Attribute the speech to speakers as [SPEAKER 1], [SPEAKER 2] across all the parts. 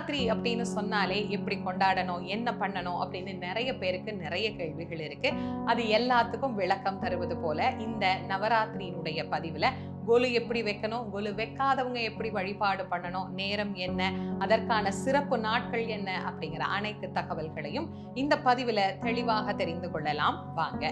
[SPEAKER 1] நவராத்திரி அப்படின்னு சொன்னாலே எப்படி கொண்டாடணும் என்ன பண்ணணும் அப்படின்னு நிறைய பேருக்கு நிறைய கேள்விகள் இருக்கு. அது எல்லாத்துக்கும் விளக்கம் தருவது போல இந்த நவராத்திரியினுடைய பதிவுல கொலு எப்படி வைக்கணும் கொலு வைக்காதவங்க எப்படி வழிபாடு பண்ணணும் நேரம் என்ன அதற்கான சிறப்பு நாட்கள் என்ன அப்படிங்கிற அனைத்து தகவல்களையும் இந்த பதிவுல தெளிவாக தெரிந்து கொள்ளலாம். வாங்க.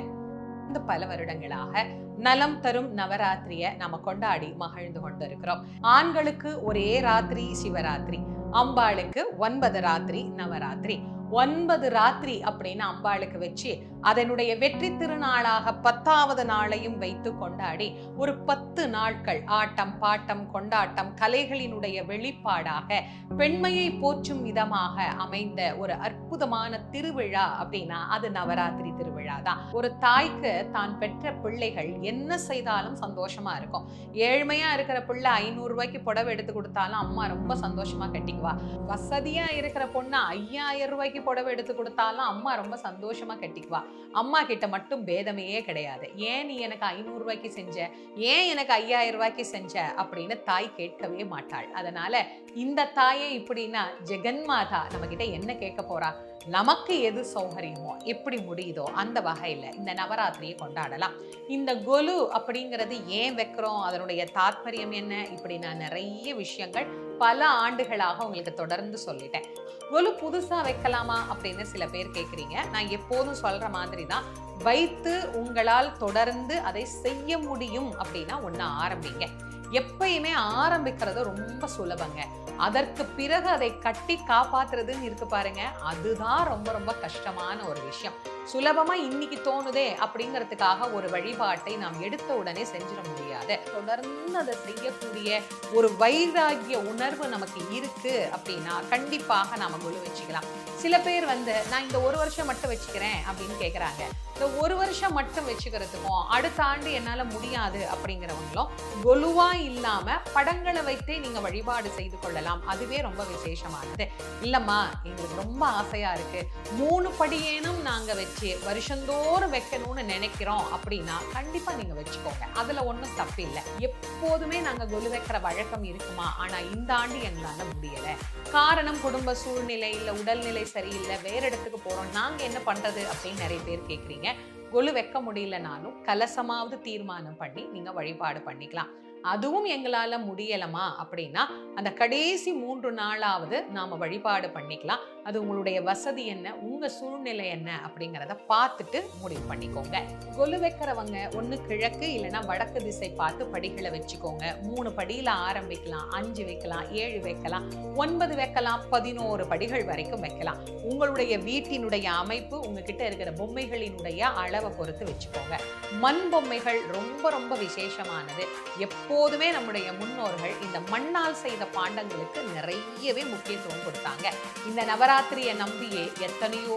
[SPEAKER 1] இந்த பல வருடங்களாக நலம் தரும் நவராத்திரியை நாம கொண்டாடி மகிழ்ந்து கொண்டிருக்கிறோம். ஆண்களுக்கு ஒரே ராத்திரி சிவராத்திரி. அம்பாளுக்கு ஒன்பது ராத்திரி நவராத்திரி. ஒன்பது ராத்திரி அப்படின்னு அம்பாளுக்கு வச்சு அதனுடைய வெற்றி திருநாளாக பத்தாவது நாளையும் வைத்து கொண்டாடி ஒரு பத்து நாட்கள் ஆட்டம் பாட்டம் கொண்டாட்டம் கலைகளினுடைய வெளிப்பாடாக பெண்மையை போற்றும் விதமாக அமைந்த ஒரு அற்புதமான திருவிழா அப்படின்னா அது நவராத்திரி திருவிழா தான் ஒரு தாய்க்கு தான் பெற்ற பிள்ளைகள் என்ன செய்தாலும் சந்தோஷமா இருக்கும். ஏழ்மையா இருக்கிற பிள்ளை ஐநூறு ரூபாய்க்கு புடவை எடுத்து கொடுத்தாலும் அம்மா ரொம்ப சந்தோஷமா கட்டிக்குவா. வசதியா இருக்கிற பொண்ணு ஐயாயிரம் ரூபாய்க்கு புடவை எடுத்து கொடுத்தாலும் அம்மா ரொம்ப சந்தோஷமா கட்டிக்குவா. அம்மா கிட்ட மட்டும் பேதமையே கிடையாது. ஏன் நீ எனக்கு ஐநூறுரூவாய்க்கு செஞ்ச? ஏன் எனக்கு ஐயாயிரம் ரூபாய்க்கு செஞ்ச? அப்படின்னு தாய் கேட்கவே மாட்டாள். அதனால இந்த தாயே இப்படின்னா ஜெகன்மாதா நம்ம கிட்ட என்ன கேட்க போறா? நமக்கு எது சௌகரியமோ எப்படி முடியுதோ அந்த வகையில இந்த நவராத்திரியை கொண்டாடலாம். இந்த கொலு அப்படிங்கிறது ஏன் வைக்கிறோம்? அதனுடைய தாத்பரியம் என்ன? இப்படி நான் நிறைய விஷயங்கள் பல ஆண்டுகளாக உங்களுக்கு தொடர்ந்து சொல்லிட்டேன். கொலு புதுசா வைக்கலாமா அப்படின்னு சில பேர் கேட்குறீங்க நான் எப்போதும் சொல்ற மாதிரி தான் வைத்து உங்களால் தொடர்ந்து அதை செய்ய முடியும் அப்படின்னா ஒன்று ஆரம்பிங்க. எப்பயுமே ஆரம்பிக்கிறது ரொம்ப சுலபங்க. அதற்கு பிறகு அதை கட்டி காப்பாத்துறதுன்னு இருக்கு பாருங்க. அதுதான் ரொம்ப ரொம்ப கஷ்டமான ஒரு விஷயம். சுலபமா இன்னைக்கு தோணுதே அப்படிங்கிறதுக்காக ஒரு வழிபாட்டை நாம் எடுத்த உடனே செஞ்சிட முடியாது. தொடர்ந்து அதை செய்யக்கூடிய ஒரு வைராகிய உணர்வு நமக்கு இருக்கு அப்படின்னா கண்டிப்பாக நாம குழு வச்சுக்கலாம். சில பேர் வந்து நான் இந்த ஒரு வருஷம் மட்டும் வச்சுக்கிறேன் அப்படின்னு கேட்குறாங்க இந்த ஒரு வருஷம் மட்டும் வச்சுக்கிறதுக்கும் அடுத்த ஆண்டு என்னால முடியாது அப்படிங்கிறவங்களும் கொலுவா இல்லாம படங்களை வைத்தே நீங்க வழிபாடு செய்து கொள்ளலாம். அதுவே ரொம்ப விசேஷமானது. இல்லைம்மா எங்களுக்கு ரொம்ப ஆசையா இருக்கு. மூணு படியேனும் நாங்க வச்சு வருஷந்தோறும் வைக்கணும்னு நினைக்கிறோம் அப்படின்னா கண்டிப்பா நீங்க வச்சுக்கோங்க. அதுல ஒண்ணும் தப்பு இல்லை. எப்போதுமே நாங்க கொலு வைக்கிற வழக்கம் இருக்குமா? ஆனா இந்த ஆண்டு எங்களால முடியல. காரணம் குடும்ப சூழ்நிலை இல்ல உடல்நிலை சரியில்லை வேற இடத்துக்கு போறோம். நாங்க என்ன பண்றது அப்படின்னு நிறைய பேர் கேக்குறீங்க. கொலு வைக்க முடியலனாலும் கலசமாவது தீர்மானம் பண்ணி நீங்க வழிபாடு பண்ணிக்கலாம். அதுவும் எங்களால முடியலமா அப்படின்னா அந்த கடைசி மூன்று நாளாவது நாம வழிபாடு பண்ணிக்கலாம். அது உங்களுடைய வசதி என்ன? உங்க சூழ்நிலை என்ன? அப்படிங்கிறத பார்த்துட்டு முடிவு பண்ணிக்கோங்க. கொலு வைக்கிறவங்க ஒன்று கிழக்கு இல்லைன்னா வடக்கு திசை பார்த்து படிகளை வச்சுக்கோங்க. மூணு படியில ஆரம்பிக்கலாம் அஞ்சு வைக்கலாம் ஏழு வைக்கலாம் ஒன்பது வைக்கலாம் பதினோரு படிகள் வரைக்கும் வைக்கலாம். உங்களுடைய வீட்டினுடைய அமைப்பு உங்ககிட்ட இருக்கிற பொம்மைகளினுடைய அளவை பொறுத்து வச்சுக்கோங்க. மண் பொம்மைகள் ரொம்ப ரொம்ப விசேஷமானது. எப்போதுமே நம்முடைய முன்னோர்கள் இந்த மண்ணால் செய்த பாண்டங்களுக்கு நிறையவே முக்கியத்துவம் கொடுத்தாங்க. இந்த நவராத்திரியை நம்பியே எத்தனையோ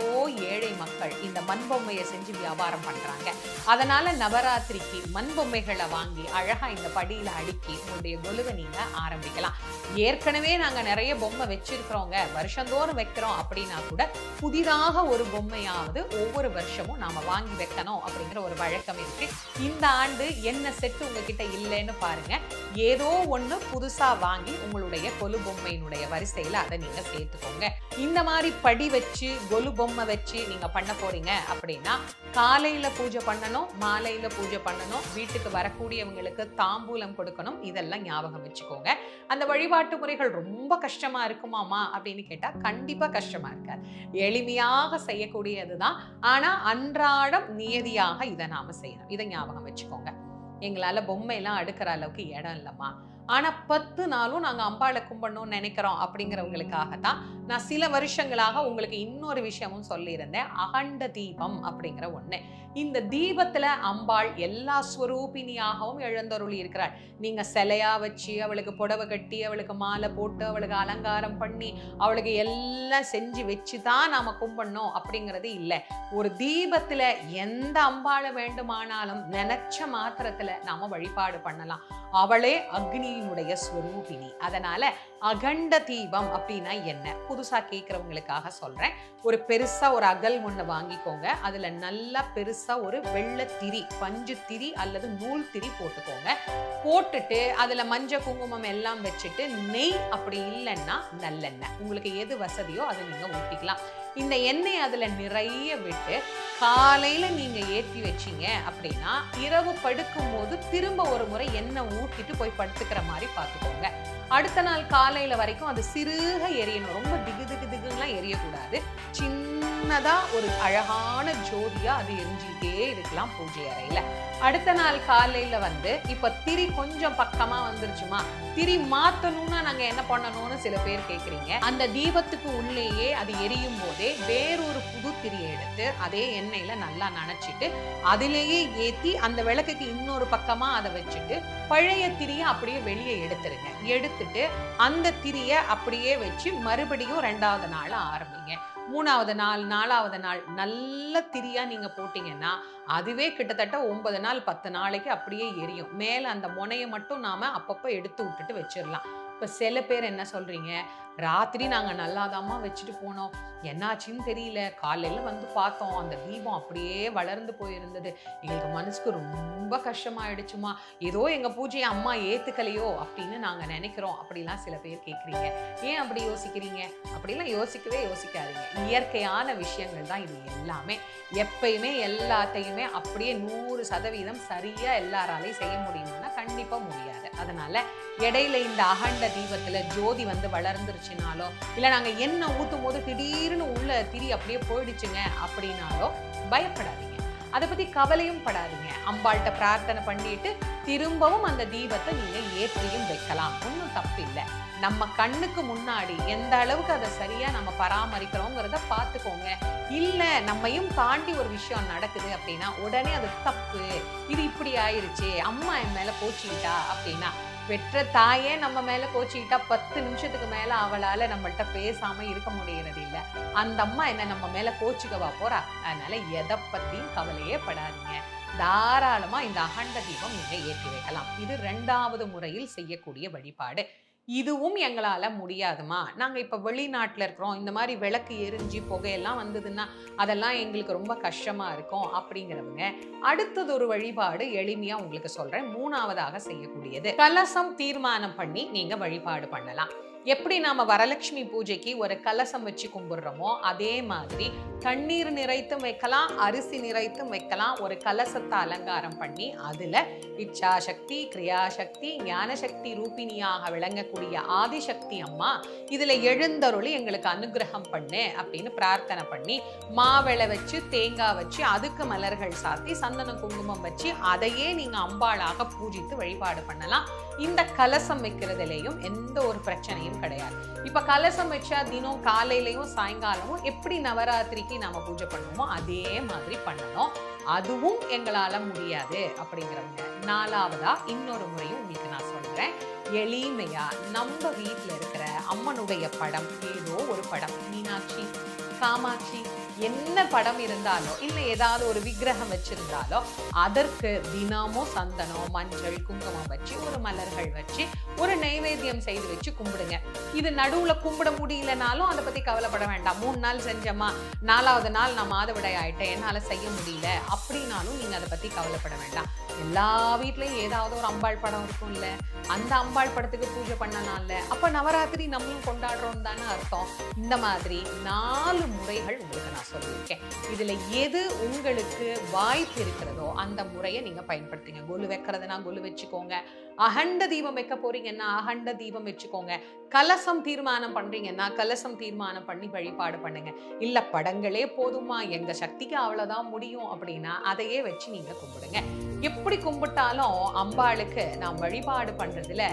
[SPEAKER 1] ஏழை மக்கள் இந்த மண் பொம்மையை செஞ்சு வியாபாரம் பண்றாங்க. அதனால நவராத்திரிக்கு மண் பொம்மைகளை வாங்கி அழகா இந்த படியில அடுக்கி உங்களுடைய கொலுவை நீங்க ஆரம்பிக்கலாம். ஏற்கனவே நாங்க நிறைய பொம்மை வச்சிருக்கிறோங்க. வருஷந்தோறும் வைக்கிறோம் அப்படின்னா கூட புதிதாக ஒரு பொம்மையாவது ஒவ்வொரு வருஷமும் நாம வாங்கி வைக்கணும் அப்படிங்கிற ஒரு வழக்கம் இருக்கு. இந்த ஆண்டு என்ன செட்டு உங்ககிட்ட இல்லைன்னு பாருங்க. ஏதோ ஒண்ணு புதுசா வாங்கி உங்களுடைய கொலு பொம்மையினுடைய வரிசையில அதை நீங்க சேர்த்துக்கோங்க. இந்த மாதிரி படி வச்சு கொலு பொம்மை வச்சு நீங்க பண்ண போறீங்க அப்படின்னா காலையில பூஜை பண்ணணும் மாலையில பூஜை பண்ணணும் வீட்டுக்கு வரக்கூடியவங்களுக்கு தாம்பூலம் கொடுக்கணும் இதெல்லாம் ஞாபகம் வச்சுக்கோங்க. அந்த வழிபாட்டு முறைகள் ரொம்ப கஷ்டமா இருக்குமாமா அப்படின்னு கேட்டா கண்டிப்பா கஷ்டமா இருக்காது. எளிமையாக செய்யக்கூடியதுதான். ஆனா அன்றாடம் நியதியாக இதை நாம செய்யணும். இதை ஞாபகம் வச்சுக்கோங்க. எங்களால் பொம்மையெல்லாம் அடுக்கிற அளவுக்கு இடம் இல்லைம்மா. ஆனால் பத்து நாளும் நாங்கள் அம்பாளை கும்பிடணும்னு நினைக்கிறோம் அப்படிங்கிறவங்களுக்காக தான் நான் சில வருஷங்களாக உங்களுக்கு இன்னொரு விஷயமும் சொல்லியிருந்தேன். அகண்ட தீபம் அப்படிங்கிற ஒன்று இந்த தீபத்தில் அம்பாள் எல்லா ஸ்வரூபினியாகவும் எழுந்தருளி இருக்கிறாள். நீங்கள் சிலையா வச்சு அவளுக்கு புடவை கட்டி அவளுக்கு மாலை போட்டு அவளுக்கு அலங்காரம் பண்ணி அவளுக்கு எல்லாம் செஞ்சு வச்சு தான் நாம் கும்பிடணும் அப்படிங்கிறது இல்லை. ஒரு தீபத்தில் எந்த அம்பாளை வேண்டுமானாலும் நினச்ச மாத்திரத்தில் நாம் வழிபாடு பண்ணலாம். அவளே அக்னி அக்னியினுடைய ஸ்வரூபிணி அதனால அகண்ட தீபம் அப்படின்னா என்ன? புதுசா கேட்கறவங்களுக்காக சொல்றேன். ஒரு பெருசா ஒரு அகல் ஒண்ணு வாங்கிக்கோங்க. அதுல நல்லா பெருசா ஒரு வெள்ளை திரி பஞ்சு திரி அல்லது நூல் திரி போட்டுக்கோங்க. போட்டுட்டு அதுல மஞ்சள் குங்குமம் எல்லாம் வச்சுட்டு நெய் அப்படி இல்லைன்னா நல்லெண்ணெய். உங்களுக்கு எது வசதியோ அதை நீங்க ஊட்டிக்கலாம் இந்த எண்ணெய் அதில் நிறைய விட்டு காலையில் நீங்கள் ஏற்றி வச்சீங்க அப்படின்னா இரவு படுக்கும் போது திரும்ப ஒரு முறை எண்ணெய் ஊற்றிட்டு போய் படுத்துக்கிற மாதிரி பார்த்துக்கோங்க. அடுத்த நாள் காலையில் வரைக்கும் அது சிறுக எரியணும். ரொம்ப திகு திகு திகுலாம் எரியக்கூடாது. சின்னதா ஒரு அழகான ஜோதியா அது எரிஞ்சுக்கிட்டே இருக்கலாம் பூஜை அறையில. அடுத்த நாள் காலையில வந்து இப்ப திரி கொஞ்சம் பக்கமா வந்துருச்சுமா? திரி மாத்தணும்னா நாங்க என்ன பண்ணணும்னு சில பேர் கேக்குறீங்க. அந்த தீபத்துக்கு உள்ளேயே அது எரியும் போதே வேறொரு புது திரியை எடுத்து அதே எண்ணெயில நல்லா நனைச்சிட்டு அதிலேயே ஏத்தி அந்த விளக்குக்கு இன்னொரு பக்கமா அதை வச்சுட்டு பழைய திரியை அப்படியே வெளியே எடுத்துருங்க. எடுத்துட்டு அந்த திரியை அப்படியே வச்சு மறுபடியும் ரெண்டாவது நாள் ஆரம்பிங்க. மூணாவது நாள் நாலாவது நாள் நல்ல திரியா நீங்க போட்டீங்கன்னா அதுவே கிட்டத்தட்ட ஒன்பது நாள் பத்து நாளைக்கு அப்படியே எரியும். மேல அந்த முனையை மட்டும் நாம அப்பப்போ எடுத்து விட்டுட்டு வச்சிடலாம் இப்போ சில பேர் என்ன சொல்கிறீங்க ராத்திரி நாங்கள் நல்லாதாம்மா வச்சுட்டு போனோம். என்னாச்சுன்னு தெரியல. காலையில் வந்து பார்த்தோம். அந்த தீபம் அப்படியே வளர்ந்து போயிருந்தது. எங்களுக்கு மனசுக்கு ரொம்ப கஷ்டமாயிடுச்சுமா. ஏதோ எங்கள் பூஜையை அம்மா ஏற்றுக்கலையோ அப்படின்னு நாங்கள் நினைக்கிறோம். அப்படிலாம் சில பேர் கேட்குறீங்க ஏன் அப்படி யோசிக்கிறீங்க? அப்படிலாம் யோசிக்கவே யோசிக்காதீங்க. இயற்கையான விஷயங்கள் தான் இது எல்லாமே. எப்பயுமே எல்லாத்தையுமே அப்படியே நூறு சதவீதம் சரியாக எல்லாராலையும் செய்ய முடியுமானா கண்டிப்பாக முடியாது. அதனால இடையில இந்த அகண்ட தீபத்துல ஜோதி வந்து வளர்ந்துருச்சுனாலோ இல்ல நாங்க எண்ணெய் ஊத்தும் போது திடீர்னு உள்ள திரி அப்படியே போயிடுச்சுங்க அப்படின்னாலோ பயப்படாதீங்க. அதை பற்றி கவலையும் படாதீங்க. அம்பாள்கிட்ட பிரார்த்தனை பண்ணிட்டு திரும்பவும் அந்த தீபத்தை நீங்கள் ஏற்றியும் வைக்கலாம். ஒன்றும் தப்பு இல்லை நம்ம கண்ணுக்கு முன்னாடி எந்த அளவுக்கு அதை சரியாக நம்ம பராமரிக்கிறோங்கிறத பார்த்துக்கோங்க. இல்லை நம்மையும் தாண்டி ஒரு விஷயம் நடக்குது அப்படின்னா உடனே அது தப்பு. இது இப்படி ஆயிடுச்சு அம்மா என் மேலே போச்சுக்கிட்டா அப்படின்னா பெற்ற தாயே நம்ம மேல கோச்சிக்கிட்டா பத்து நிமிஷத்துக்கு மேல அவளால நம்மள்ட்ட பேசாம இருக்க முடியறது இல்ல அந்த அம்மா என்ன நம்ம மேல கோச்சிக்கவா போறா? அதனால எதை பத்தியும் கவலையே படாதீங்க. தாராளமா இந்த அகண்ட தீபம் நீங்க ஏற்றி வைக்கலாம். இது ரெண்டாவது முறையில் செய்யக்கூடிய வழிபாடு. இதுவும் எங்களால் முடியாதுமா? நாங்கள் இப்போ வெளிநாட்டில் இருக்கிறோம். இந்த மாதிரி விளக்கு எரிஞ்சு புகையெல்லாம் வந்ததுன்னா அதெல்லாம் எங்களுக்கு ரொம்ப கஷ்டமாக இருக்கும் அப்படிங்கிறவங்க. அடுத்தது ஒரு வழிபாடு எளிமையாக உங்களுக்கு சொல்கிறேன் மூணாவதாக செய்யக்கூடியது. கலசம் தீர்மானம் பண்ணி நீங்கள் வழிபாடு பண்ணலாம். எப்படி நாம வரலட்சுமி பூஜைக்கு ஒரு கலசம் வச்சு கும்பிடுறோமோ அதே மாதிரி தண்ணீர் நிறைத்தும் வைக்கலாம் அரிசி நிறைத்தும் வைக்கலாம் ஒரு கலசத்தை அலங்காரம் பண்ணி அதுல இச்சாசக்தி கிரியாசக்தி ஞானசக்தி ரூபிணியாக விளங்கக்கூடிய ஆதிசக்தி அம்மா இதுல எழுந்தருளி எங்களுக்கு அனுகிரகம் பண்ணு அப்படின்னு பிரார்த்தனை பண்ணி மாவிளை வச்சு தேங்காய் வச்சு அதுக்கு மலர்கள் சாத்தி சந்தனம் குங்குமம் வச்சு அதையே நீங்க அம்பாளாக பூஜித்து வழிபாடு பண்ணலாம். இந்த கலசம் வைக்கிறதுலேயும் எந்த ஒரு பிரச்சனையும் கிடையாது. இப்போ கலசம் வச்சா தினம் காலையிலையும் சாயங்காலமும் எப்படி நவராத்திரிக்கு நாம் பூஜை பண்ணுவோமோ அதே மாதிரி பண்ணணும். அதுவும் எங்களால் முடியாது அப்படிங்கிறவங்க. நாலாவதா இன்னொரு முறையும் உங்களுக்கு நான் சொல்கிறேன் எளிமையா நம்ம வீட்டில் இருக்கிற அம்மனுடைய படம் ஏதோ ஒரு படம். மீனாட்சி காமாட்சி என்ன படம் இருந்தாலோ இல்லை ஏதாவது ஒரு விக்கிரகம் வச்சிருந்தாலோ அதற்கு தினமும் சந்தனம் மஞ்சள் குங்குமம் வச்சு ஒரு மலர்கள் வச்சு ஒரு நைவேத்தியம் செய்து வச்சு கும்பிடுங்க. இது நடுவுல கும்பிட முடியலனாலும் அதை பத்தி கவலைப்பட வேண்டாம். மூணு நாள் செஞ்சோமா நாலாவது நாள் நான் மாதவிடை ஆயிட்டேன் என்னால செய்ய முடியல அப்படின்னாலும் நீங்க அதை பத்தி கவலைப்பட வேண்டாம். எல்லா வீட்லயும் ஏதாவது ஒரு அம்பாள் படம் இருக்கும்ல அந்த அம்பாள் படத்துக்கு பூஜை பண்ணனால அப்ப நவராத்திரி நம்மளும் கொண்டாடுறோம் தானே அர்த்தம். இந்த மாதிரி நாலு முறைகள் உங்களுக்கு நான் சொல்லியிருக்கேன். இதுல எது உங்களுக்கு வாய்ப்பு இருக்கிறதோ அந்த முறையை நீங்க பயன்படுத்துங்க. கொலு வைக்கிறதுனா கொலு வச்சுக்கோங்க. அகண்ட தீபம் வைக்க போறீங்கன்னா அகண்ட தீபம் வச்சுக்கோங்க. கலசம் தீர்மானம் பண்றீங்கன்னா கலசம் தீர்மானம் பண்ணி வழிபாடு பண்ணுங்க. இல்ல படங்களே போதுமா? எங்க சக்திக்கு அவ்வளவுதான் முடியும் அப்படின்னா அதையே வச்சு நீங்க கும்பிடுங்க. எப்படி கும்பிட்டாலும் அம்பாளுக்கு நாம் வழிபாடு பண்றதுல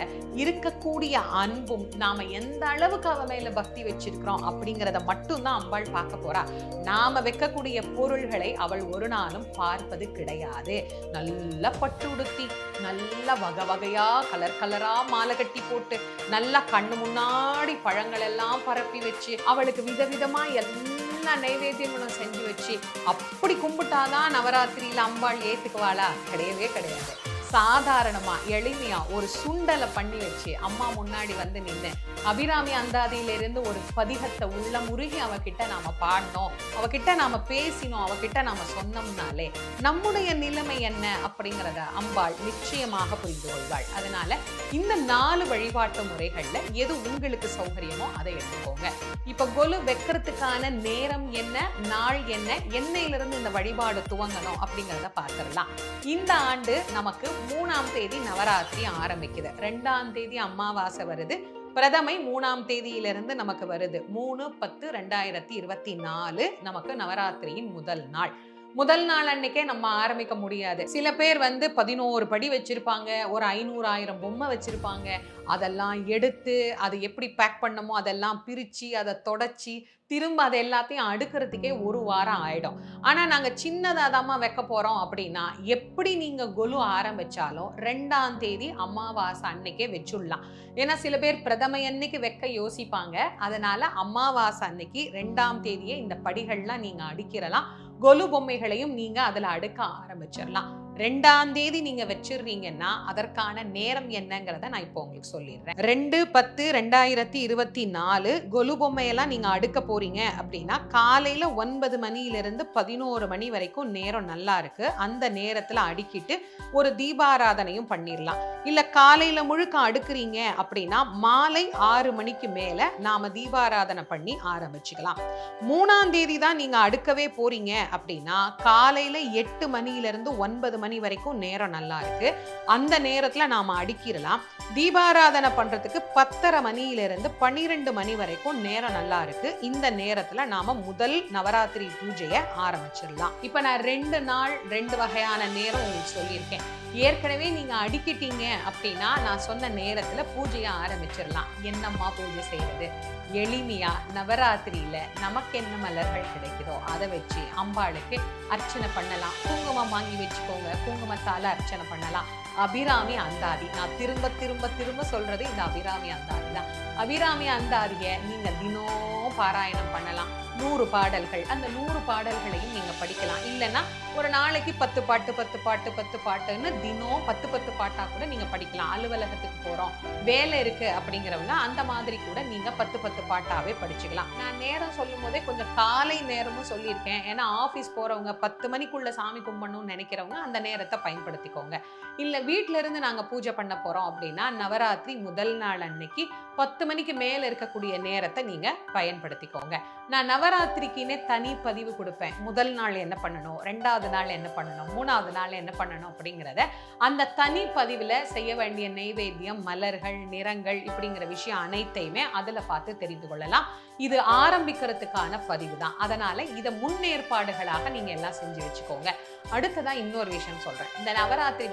[SPEAKER 1] இருக்கக்கூடிய அன்பும் நாம எந்த அளவுக்கு அவ மேல பக்தி வச்சிருக்கிறோம் அப்படிங்கிறத மட்டும்தான் அம்பாள் பார்க்க போறா. நாம வைக்கக்கூடிய பொருள்களை அவள் ஒரு நாளும் பார்ப்பது கிடையாது. நல்ல பட்டு உடுத்தி நல்லா வகை வகையா கலர் கலரா மாலை கட்டி போட்டு நல்லா கண்ணு முன்னாடி பழங்கள் எல்லாம் பரப்பி வச்சு அவளுக்கு விதவிதமா எல்லா நைவேத்தியங்களும் செஞ்சு வச்சு அப்படி கும்பிட்டாதான் நவராத்திரியில அம்பாள் ஏத்துக்குவாளா? கிடையவே கிடையாது. சாதாரணமா எளிமையா ஒரு சுண்டலை பண்ணி வச்சு அம்மா முன்னாடி வந்து நின்று அபிராமி அந்தாதியிலிருந்து ஒரு பதிகத்தை உள்ள முருகி அவகிட்ட நாம பாடினோம் அவகிட்ட நாம பேசினோம். அவகிட்ட நாம சொன்னோம்னாலே நம்முடைய நிலைமை என்ன அப்படிங்கிறத அம்பாள் நிச்சயமாக புரிந்து கொள்வாள். அதனால இந்த நாலு வழிபாட்டு முறைகள்ல எது உங்களுக்கு சௌகரியமோ அதை எடுத்துக்கோங்க. இப்ப கொலு வைக்கிறதுக்கான நேரம் என்ன? நாள் என்ன? என்னையிலிருந்து இந்த வழிபாடு துவங்கணும் அப்படிங்கிறத பார்த்துடலாம். இந்த ஆண்டு நமக்கு மூணாம் தேதி நவராத்திரி ஆரம்பிக்குது. ரெண்டாம் தேதி அமாவாசை வருது. பிரதமை மூணாம் தேதியிலிருந்து நமக்கு வருது. மூணு பத்து ரெண்டாயிரத்தி இருபத்தி நாலு நமக்கு நவராத்திரியின் முதல் நாள். முதல் நாள் அன்னைக்கே நம்ம ஆரம்பிக்க முடியாது. சில பேர் வந்து பதினோரு படி வச்சிருப்பாங்க ஒரு ஐநூறு ஆயிரம் பொம்மை வச்சிருப்பாங்க. அதெல்லாம் எடுத்து அதை எப்படி பேக் பண்ணமோ அதெல்லாம் பிரித்து அதை தொடச்சி திரும்ப அதை எல்லாத்தையும் அடுக்கிறதுக்கே ஒரு வாரம் ஆகிடும் ஆனால் நாங்கள் சின்னதாக தாம்மா வைக்க போகிறோம் அப்படின்னா எப்படி நீங்கள் கொலு ஆரம்பிச்சாலும் ரெண்டாம் தேதி அமாவாசை அன்னைக்கே வச்சுடலாம். ஏன்னா சில பேர் பிரதம அன்னைக்கு வைக்க யோசிப்பாங்க. அதனால் அமாவாசை அன்னைக்கு ரெண்டாம் தேதியே இந்த படிகள்லாம் நீங்கள் அடிக்கிறலாம் கொலு பொம்மைகளையும் நீங்க அதுல அடுக்க ஆரம்பிச்சிடலாம் ரெண்டாம் தேதி நீங்க வச்சிடுறீங்கன்னா அதற்கான நேரம் என்னங்கிறத நான் இப்போ உங்களுக்கு சொல்லிடுறேன். ரெண்டு பத்து ரெண்டாயிரத்தி இருபத்தி நாலு கொலு பொம்மையெல்லாம் நீங்க அடுக்க போறீங்க அப்படின்னா காலையில ஒன்பது மணியிலிருந்து பதினோரு மணி வரைக்கும் நேரம் நல்லா இருக்கு. அந்த நேரத்துல அடுக்கிட்டு ஒரு தீபாராதனையும் பண்ணிடலாம். இல்ல காலையில முழுக்க அடுக்குறீங்க அப்படின்னா மாலை ஆறு மணிக்கு மேல நாம தீபாராதனை பண்ணி ஆரம்பிச்சுக்கலாம். மூணாம் தேதி தான் நீங்க அடுக்கவே போறீங்க அப்படின்னா காலையில எட்டு மணியில இருந்து ஒன்பது மணி வரைக்கும் நேரம் நல்லா இருக்கு. அந்த நேரத்துல நாம அடுக்கிடலாம். தீபாராதனை பண்றதுக்கு பத்தரை மணியிலிருந்து பன்னிரெண்டு மணி வரைக்கும் நேரம் நல்லா இருக்கு. இந்த நேரத்துல நாம முதல் நவராத்திரி பூஜையை ஆரம்பிச்சிடலாம். இப்ப நான் ரெண்டு நாள் ரெண்டு வகையான நேரம் உங்களுக்கு சொல்லியிருக்கேன். ஏற்கனவே நீங்க அடிக்கிட்டீங்க அப்படின்னா நான் சொன்ன நேரத்துல பூஜையை ஆரம்பிச்சிடலாம். என்னம்மா பூஜை செய்கிறது எளிமையா நவராத்திரியில நமக்கு என்ன மலர்கள் கிடைக்குதோ அதை வச்சு அம்பாளுக்கு அர்ச்சனை பண்ணலாம். குங்குமம் வாங்கி வச்சுக்கோங்க. குங்குமத்தால அர்ச்சனை பண்ணலாம். அபிராமி அந்தாதி. நான் திரும்ப திரும்ப திரும்ப சொல்றது இந்த அபிராமி அந்தாதி தான். அபிராமி அந்தாதிய நீங்க தினம் பாராயணம் பண்ணலாம். நூறு பாடல்கள். அந்த நூறு பாடல்களையும் நீங்க படிக்கலாம். இல்லைன்னா ஒரு நாளைக்கு பத்து பாட்டு பத்து பாட்டு பத்து பாட்டுன்னு தினம் பத்து பத்து பாட்டா கூட நீங்க படிக்கலாம். அலுவலகத்துக்கு போறோம். வேலை இருக்கு அப்படிங்கிறவங்க அந்த மாதிரி கூட நீங்க பத்து பத்து பாட்டாவே படிச்சுக்கலாம். நான் நேரம் சொல்லும் போதே கொஞ்சம் காலை நேரமும் சொல்லியிருக்கேன். ஏன்னா ஆஃபீஸ் போறவங்க பத்து மணிக்குள்ள சாமி கும்பிடணும்னு நினைக்கிறவங்க அந்த நேரத்தை பயன்படுத்திக்கோங்க. இல்லை வீட்டில இருந்து நாங்க பூஜை பண்ண போறோம் அப்படின்னா நவராத்திரி முதல் நாள் அன்னைக்கு பத்து மணிக்கு மேல இருக்கக்கூடிய நேரத்தை நீங்க பயன்படுத்திக்கோங்க. நான் நவராத்திரிக்குன்னே தனி பதிவு கொடுப்பேன். முதல் நாள் என்ன பண்ணணும் ரெண்டாவது நாள் என்ன பண்ணணும் மூணாவது நாள் என்ன பண்ணணும் அப்படிங்கிறத. அந்த தனி பதிவில் செய்ய வேண்டிய நெய்வேத்தியம் மலர்கள் நிறங்கள் இப்படிங்கிற விஷயம் அனைத்தையுமே அதில் பார்த்து தெரிந்து கொள்ளலாம். இது ஆரம்பிக்கிறதுக்கான பதிவு தான். அதனால இதை முன்னேற்பாடுகளாக நீங்க எல்லாம் செஞ்சு வச்சுக்கோங்க. அடுத்ததான் இன்னொரு விஷயம் சொல்றேன். இந்த நவராத்திரி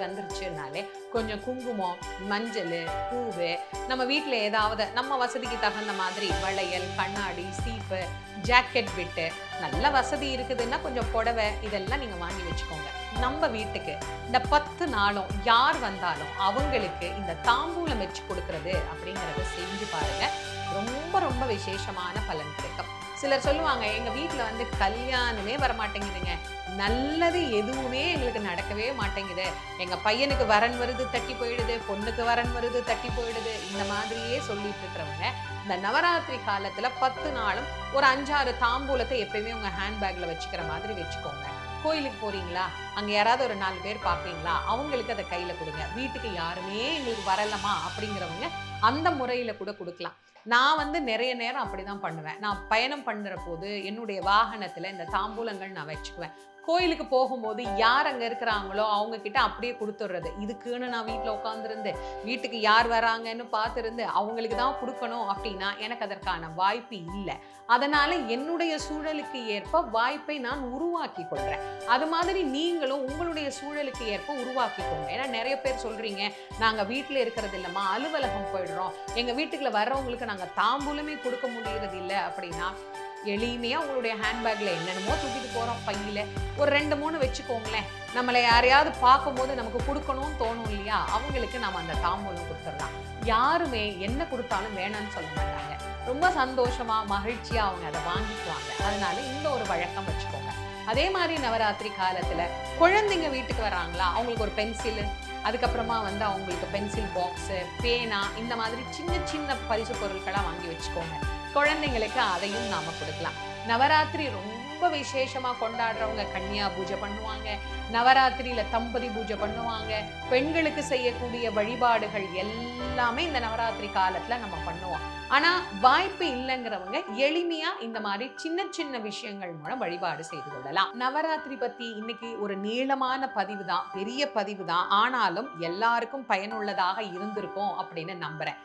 [SPEAKER 1] வந்துருச்சுனாலே கொஞ்சம் குங்குமம் மஞ்சள் பூவு நம்ம வீட்டில் ஏதாவது நம்ம வசதிக்கு தகுந்த மாதிரி வளையல் கண்ணாடி சீப்பு ஜாக்கெட் விட்டு நல்ல வசதி இருக்குதுன்னா கொஞ்சம் புடவை இதெல்லாம் நீங்கள் வாங்கி வச்சுக்கோங்க. நம்ம வீட்டுக்கு இந்த பத்து நாளும் யார் வந்தாலும் அவங்களுக்கு இந்த தாம்பூலம் வச்சு கொடுக்கறது அப்படிங்கிறத செஞ்சு பாருங்கள் ரொம்ப ரொம்ப விசேஷமான பலன் கிடைக்கும். சிலர் சொல்லுவாங்க எங்க வீட்டில் வந்து கல்யாணமே வர மாட்டேங்குதுங்க நல்லது எதுவுமே எங்களுக்கு நடக்கவே மாட்டேங்குது. எங்க பையனுக்கு வரன் வருது தட்டி போயிடுது பொண்ணுக்கு வரன் வருது தட்டி போயிடுது. இந்த மாதிரியே சொல்லிட்டு இருக்கிறவங்க இந்த நவராத்திரி காலத்துல பத்து நாளும் ஒரு அஞ்சாறு தாம்பூலத்தை எப்பயுமே உங்க ஹேண்ட்பேக்ல வச்சுக்கிற மாதிரி வச்சுக்கோங்க. கோயிலுக்கு போறீங்களா? அங்க யாராவது ஒரு நாலு பேர் பார்ப்பீங்களா? அவங்களுக்கு அதை கையில கொடுங்க. வீட்டுக்கு யாருமே எங்களுக்கு வரலமா அப்படிங்கிறவங்க அந்த முறையில் கூட கொடுக்கலாம். நான் வந்து நிறைய நேரம் அப்படிதான் பண்ணுவேன். நான் பயணம் பண்ணுற போது என்னுடைய வாகனத்தில் இந்த தாம்பூலங்கள் நான் வச்சுக்குவேன். கோயிலுக்கு போகும்போது யார் அங்கே இருக்கிறாங்களோ அவங்க கிட்ட அப்படியே கொடுத்துட்றது. இதுக்குன்னு நான் வீட்டில் உட்காந்துருந்து வீட்டுக்கு யார் வராங்கன்னு பார்த்துருந்து அவங்களுக்கு தான் கொடுக்கணும் அப்படின்னா எனக்கு அதற்கான வாய்ப்பு இல்லை. அதனால் என்னுடைய சூழலுக்கு ஏற்ப வாய்ப்பை நான் உருவாக்கி கொள்கிறேன் அது மாதிரி நீங்களும் உங்களுடைய சூழலுக்கு ஏற்ப உருவாக்கிக்கோங்க ஏன்னா நிறைய பேர் சொல்கிறீங்க நாங்கள் வீட்டில் இருக்கிறது இல்லைம்மா அலுவலகம் போயிடுறோம். எங்கள் வீட்டுக்குள்ள வர்றவங்களுக்கு நாங்கள் தாம்பூலமே கொடுக்க முடியறது இல்லை அப்படின்னா எளிமையாக உங்களுடைய ஹேண்ட்பேக்கில் என்னென்னமோ தூக்கிட்டு போகிறோம் பையில். ஒரு ரெண்டு மூணு வச்சுக்கோங்களேன். நம்மளை யாரையாவது பார்க்கும்போது நமக்கு கொடுக்கணும்னு தோணும் இல்லையா? அவங்களுக்கு நம்ம அந்த தாம்பூலம் கொடுத்துடலாம். யாருமே என்ன கொடுத்தாலும் வேணாம்னு சொல்ல மாட்டாங்க. ரொம்ப சந்தோஷமாக மகிழ்ச்சியாக அவங்க அதை வாங்கிக்குவாங்க. அதனால இந்த ஒரு வழக்கம் வச்சுக்கோங்க. அதே மாதிரி நவராத்திரி காலத்தில் குழந்தைங்க வீட்டுக்கு வராங்களா அவங்களுக்கு ஒரு பென்சில் அதுக்கப்புறமா வந்து அவங்களுக்கு பென்சில் பாக்ஸு பேனா இந்த மாதிரி சின்ன சின்ன பரிசு பொருட்களாக வாங்கி வச்சுக்கோங்க. குழந்தைங்களுக்கு அதையும் நாம கொடுக்கலாம். நவராத்திரி ரொம்ப விசேஷமா கொண்டாடுறவங்க கன்னியா பூஜை பண்ணுவாங்க. நவராத்திரியில தம்பதி பூஜை பண்ணுவாங்க. பெண்களுக்கு செய்யக்கூடிய வழிபாடுகள் எல்லாமே இந்த நவராத்திரி காலத்துல நம்ம பண்ணுவோம். ஆனா வாய்ப்பு இல்லைங்கிறவங்க எளிமையா இந்த மாதிரி சின்ன சின்ன விஷயங்கள் மூலம் வழிபாடு செய்து கொள்ளலாம். நவராத்திரி பத்தி இன்னைக்கு ஒரு நீளமான பதிவு தான் பெரிய பதிவு தான். ஆனாலும் எல்லாருக்கும் பயனுள்ளதாக இருந்திருக்கும் அப்படின்னு நம்புறேன்.